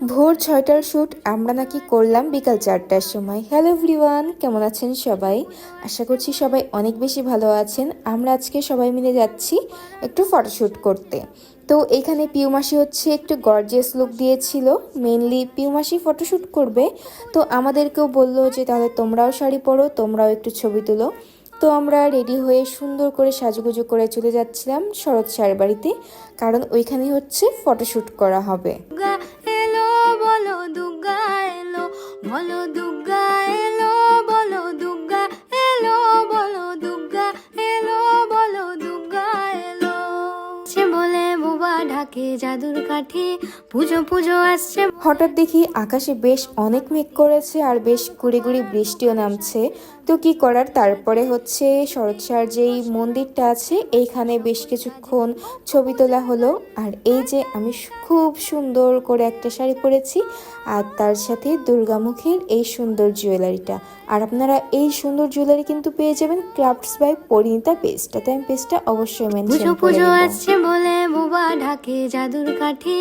ভোর ছয়টার শ্যুট আমরা নাকি করলাম বিকাল চারটার সময়। হ্যালো এভরিওয়ান কেমন আছেন সবাই? আশা করছি সবাই অনেক বেশি ভালো আছেন। আমরা আজকে সবাই মিলে যাচ্ছি একটু ফটোশ্যুট করতে। তো এখানে পিউমাসি হচ্ছে একটু গর্জিয়াস লুক দিয়েছিল। মেনলি পিউমাসি ফটোশ্যুট করবে। তো আমাদেরকেও বলল যে, তাহলে তোমরাও শাড়ি পরো, তোমরাও একটু ছবি তুলো। তো আমরা রেডি হয়ে সুন্দর করে সাজুগুজু করে চলে যাচ্ছিলাম শরৎ স্যার বাড়িতে। কারণ ওইখানে হচ্ছে ফটোশ্যুট করা হবে। বলো দুর্গা এলো, বলো দুর্গা এলো, বলো দুর্গা এলো, বলো দুর্গা এলো। সে বলে, বোবা ঢাকে জাদুর কাঠি পুজো পুজো আসছে। হঠাৎ দেখি আকাশে বেশ অনেক মেঘ করেছে আর বেশ গুড়ি গুড়ি বৃষ্টিও নামছে। তো কি করার? তারপরে হচ্ছে শরৎসার যেই মন্দিরটা আছে এইখানে বেশ কিছুক্ষণ ছবি তোলা হলো। আর এই যে আমি খুব সুন্দর করে একটা শাড়ি পরেছি আর তার সাথে দুর্গামুখীর এই সুন্দর জুয়েলারিটা। আর আপনারা এই সুন্দর জুয়েলারি কিন্তু পেয়ে যাবেন ক্রাফটস বাই পরিণীতা পেজটাতে আমি পেজটা অবশ্যই মেনশন পুজো করে পুজো। আসছে বলে বুবা ঢাকে জাদুর কাঠি।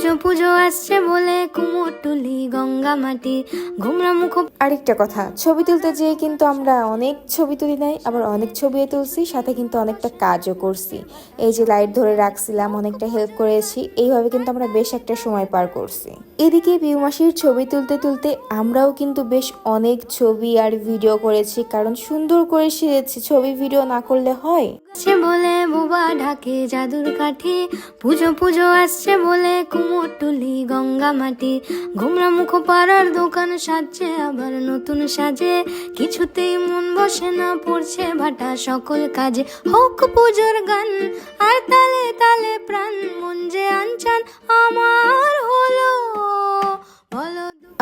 পুজো পুজো আসছে বলে কুমোরটুলি গঙ্গা মাটি, ঘুমরা মুখ। আরেকটা কথা, ছবি তুলতে যেয়ে কিন্তু আমরা অনেক ছবি তুলি নাই, আবার অনেক ছবিও তুলছি, সাথে কিন্তু অনেকটা কাজও করছি। এই যে লাইট ধরে রাখছিলাম, অনেকটা হেল্প করেছি, এইভাবে কিন্তু আমরা বেশ একটা সময় পার করছি। এদিকে বিউমাসির ছবি তুলতে তুলতে আমরাও কিন্তু বেশ অনেক ছবি আর ভিডিও করেছি, কারণ সুন্দর করে সেরেছি ছবি, ভিডিও না করলে হয়। সে বলে বুবা ঢাকে জাদুর কাঠি। পুজো পুজো আসছে বলে কুমোর টুলি গঙ্গা মাটি। ঘুমরা মুখ পাড়ার দোকান সাজছে, আবার নতুন সাজে। কিছুতেই মন বসে না, পড়ছে ভাটা সকল কাজে। হোক পুজোর গান, আর তালে তালে প্রাণ, মন যে আনচান আমার হলো।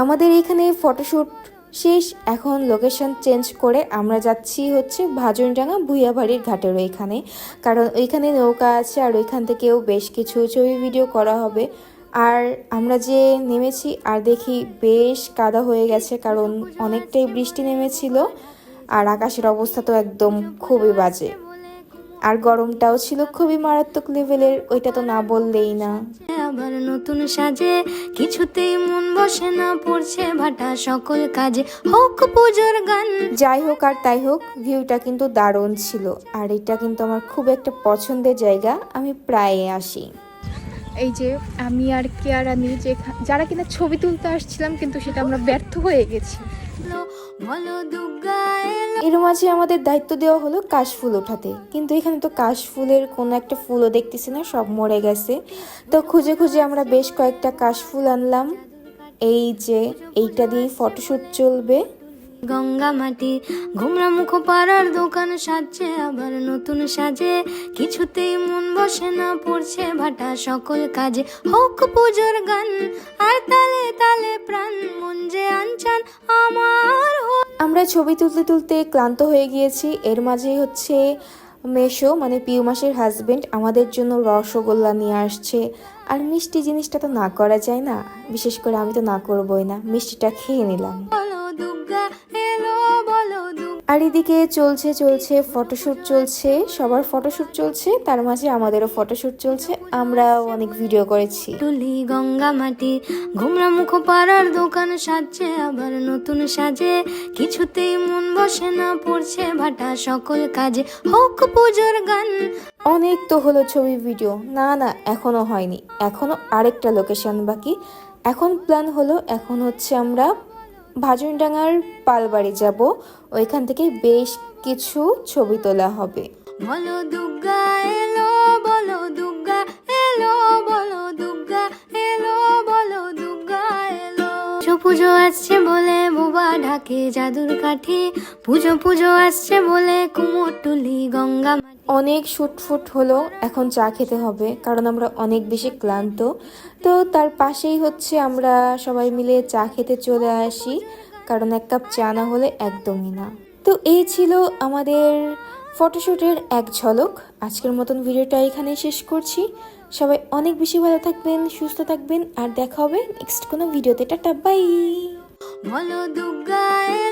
আমাদের এখানে ফটোশ্যুট শেষ, এখন লোকেশন চেঞ্জ করে আমরা যাচ্ছি হচ্ছে ভাজনডাঙ্গা ভুইয়াবাড়ির ঘাটের ওইখানে। কারণ ওইখানে নৌকা আছে আর ওইখান থেকেও বেশ কিছু ছবি ভিডিও করা হবে। আর আমরা যে নেমেছি আর দেখি বেশ কাদা হয়ে গেছে কারণ অনেকটাই বৃষ্টি নেমেছিল। আর আকাশের অবস্থা তো একদম খুবই বাজে। আর গরমটাও ছিল খুবই মারাত্মক লেভেলের ওইটা তো না বললেই না। আবার নতুন সাজে কিছুতেই মন বসে না পড়ছে ভাটা সকল কাজে। হোক পুজোর গান। যাই হোক আর তাই হোক ভিউটা কিন্তু দারুণ ছিল। আর এটা কিন্তু আমার খুব একটা পছন্দের জায়গা আমি প্রায় আসি। এই যে আমি আর কেয়ারানি যে যারা কিনা ছবি তুলতে আসছিলাম কিন্তু সেটা আমরা ব্যর্থ হয়ে গেছি। এর মাঝে আমাদের দায়িত্ব দেওয়া হলো কাশফুল ওঠাতে। কিন্তু এখানে তো কাশফুলের কোনো একটা ফুলও দেখতেছি না, সব মরে গেছে। তো খুঁজে খুঁজে আমরা বেশ কয়েকটা কাশফুল আনলাম। এই যে এইটা দিয়েই ফটোশ্যুট চলবে। গঙ্গা মাটি। ঘুমরা মুখ পাড়ার দোকান সাজছে আবার নতুন সাজে। কিছুতেই মন বসে না পড়ছে ভাটা সকল কাজে। হোক পুজোর গান আর তালে তালে প্রাণ মন যে আনচান আমার আমরা ছবি তুলতে তুলতে ক্লান্ত হয়ে গিয়েছি। এর মাঝেই হচ্ছে মেশো মানে পিউ মাসের হাজবেন্ড আমাদের জন্য রসগোল্লা নিয়ে আসছে। আর মিষ্টি জিনিসটা তো না করা যায় না। বিশেষ করে আমি তো না করবোই না। মিষ্টিটা খেয়ে নিলাম। আর এদিকে চলছে চলছে ফটোশ্যুট চলছে সবার ফটোশ্যুট চলছে তার মাঝে আমাদেরও ফটোশ্যুট চলছে আমরাও অনেক ভিডিও করেছি। টুলি গঙ্গা মাটি ঘুমরা মুখ পাড়ার দোকান সাজছে আবার নতুন সাজে কিছুতেই মন বসে না পড়ছে ভাটা সকল কাজে হোক পুজোর গান। অনেক তো হলো ছবি ভিডিও না না এখনও হয়নি। এখনও আরেকটা লোকেশন বাকি। এখন প্ল্যান হলো এখন হচ্ছে আমরা ভাজনডাঙ্গার পালবাড়ি যাব। ওইখান থেকে বেশ কিছু ছবি তোলা হবে। বলো দুর্গা, এলো, বলো দুর্গা, এলো, বলো দুর্গা, এলো, বলো দুর্গা, এলো। পুজো পুজো আসছে বলে বুবা ঢাকে জাদুর কাঠি। পুজো পুজো আসছে বলে কুমোর টুলি গঙ্গা অনেক শুটফুট হলো, এখন চা খেতে হবে, কারণ আমরা অনেক বেশি ক্লান্ত। তো তার পাশেই হচ্ছে আমরা সবাই মিলে চা খেতে চলে আসি, কারণ এক কাপ চা না হলে একদমই না। তো এই ছিল আমাদের ফটোশ্যুটের এক ঝলক। আজকের মতন ভিডিওটা এখানেই শেষ করছি। সবাই অনেক বেশি ভালো থাকবেন, সুস্থ থাকবেন, আর দেখা হবে নেক্সট কোনো ভিডিওতে। Tata, bye! বলো দুর্গা এলো